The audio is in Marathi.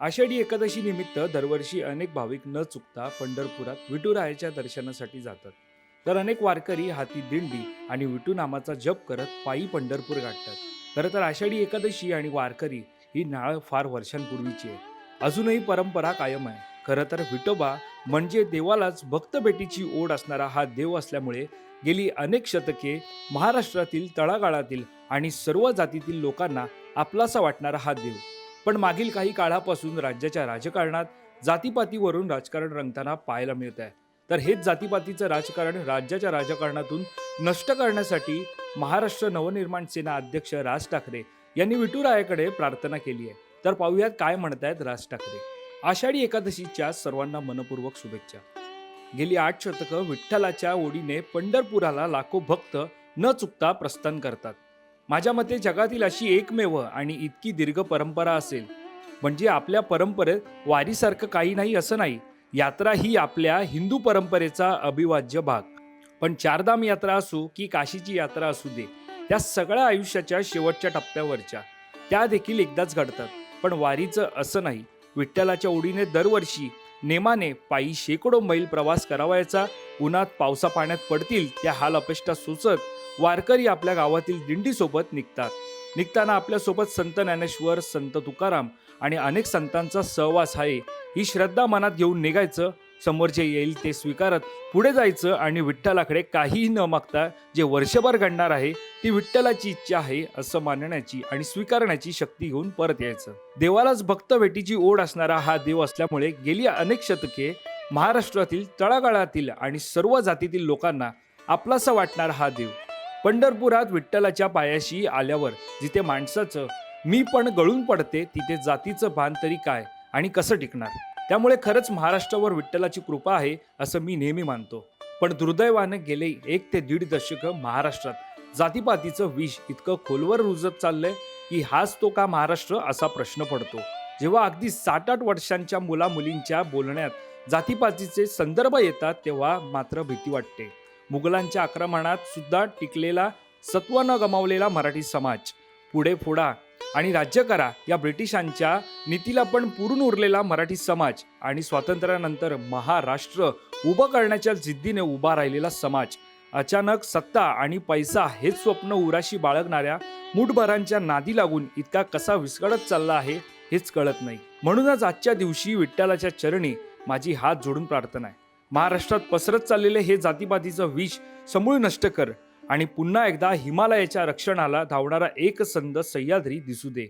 आषाढी एकादशी निमित्त दरवर्षी अनेक भाविक न चुकता पंढरपुरात विठुरायाच्या दर्शनासाठी जातात. तर अनेक वारकरी हाती दिंडी आणि विठू नामाचा जप करत पायी पंढरपूर गाठतात. खरं तर आषाढी एकादशी आणि वारकरी ही नाळ फार वर्षांपूर्वीची आहे. अजूनही परंपरा कायम आहे. खरं तर विठोबा म्हणजे देवालाच भक्त भेटीची ओढ असणारा हा देव असल्यामुळे गेली अनेक शतके महाराष्ट्रातील तळागाळातील आणि सर्व जातीतील लोकांना आपलासा वाटणारा हा देव. पण मागील काही काळापासून राज्याच्या राजकारणात जातीपातीवरून राजकारण रंगताना पाहायला मिळत आहे तर हेच जातीपातीचं राजकारण राज्याच्या राजकारणातून नष्ट करण्यासाठी महाराष्ट्र नवनिर्माण सेना अध्यक्ष राज ठाकरे यांनी विठुरायाकडे प्रार्थना केली आहे. तर पाहूयात काय म्हणतायत राज ठाकरे. आषाढी एकादशीच्या सर्वांना मनपूर्वक शुभेच्छा. गेली आठ शतकं विठ्ठलाच्या ओढीने पंढरपुराला लाखो भक्त न चुकता प्रस्थान करतात. माझ्या मते जगातील अशी एकमेव आणि इतकी दीर्घ परंपरा असेल. म्हणजे आपल्या परंपरेत वारीसारखं काही नाही असं नाही. यात्रा ही आपल्या हिंदू परंपरेचा अविभाज्य भाग. पण चारधाम यात्रा असो की काशीची यात्रा असू दे त्या सगळ्या आयुष्याच्या शेवटच्या टप्प्यावरच्या. त्या देखील एकदाच घडतात. पण वारीचं असं नाही. विठ्ठलाच्या ओढीने दरवर्षी नेमाने पायी शेकडो मैल प्रवास करावायचा. उन्हात पावसा पाण्यात पडतील त्या हाल अपेष्टा सुचत वारकरी आपल्या गावातील दिंडीसोबत निघतात. निघताना आपल्यासोबत संत ज्ञानेश्वर संत तुकाराम आणि अनेक संतांचा सहवास आहे. ही श्रद्धा मनात घेऊन निघायचं समोर जे येईल ते स्वीकारत पुढे जायचं आणि विठ्ठलाकडे काहीही न मागता जे वर्षभर घडणार आहे ती विठ्ठलाची इच्छा आहे असं मानण्याची आणि स्वीकारण्याची शक्ती घेऊन परत यायचं. देवालाच भक्त भेटीची ओढ असणारा हा देव असल्यामुळे गेली अनेक शतके महाराष्ट्रातील तळागाळातील आणि सर्व जातीतील लोकांना आपलासा वाटणारा हा देव. पंढरपुरात विठ्ठलाच्या पायाशी आल्यावर जिथे माणसाचं मी पण गळून पडते तिथे जातीचं भान तरी काय आणि कसं टिकणार? त्यामुळे खरंच महाराष्ट्रावर विठ्ठलाची कृपा आहे असं मी नेहमी मानतो. पण दुर्दैवानं गेले एक ते दीड दशक महाराष्ट्रात जातीपातीचं विष इतकं खोलवर रुजत चाललंय की हाच तो का महाराष्ट्र असा प्रश्न पडतो. जेव्हा अगदी सात आठ वर्षांच्या मुला मुलींच्या बोलण्यात जातीपातीचे संदर्भ येतात तेव्हा मात्र भीती वाटते. मुघलांच्या आक्रमणात सुद्धा टिकलेला सत्व न गमावलेला मराठी समाज. पुढे फोडा आणि राज्य करा या ब्रिटिशांच्या नीतीला पण पुरून उरलेला मराठी समाज आणि स्वातंत्र्यानंतर महाराष्ट्र उभं करण्याच्या जिद्दीने उभा राहिलेला समाज. अचानक सत्ता आणि पैसा हेच स्वप्न उराशी बाळगणाऱ्या मुठभरांच्या नादी लागून इतका कसा विस्कळत चालला आहे हेच कळत नाही. म्हणूनच आजच्या दिवशी विठ्ठलाच्या चरणी माझी हात जोडून प्रार्थना आहे. महाराष्ट्रात पसरत चाललेले हे जातीपातीचं विष समूळ नष्ट कर आणि पुन्हा एकदा हिमालयाच्या रक्षणाला धावणारा एक संद सह्याद्री दिसू दे.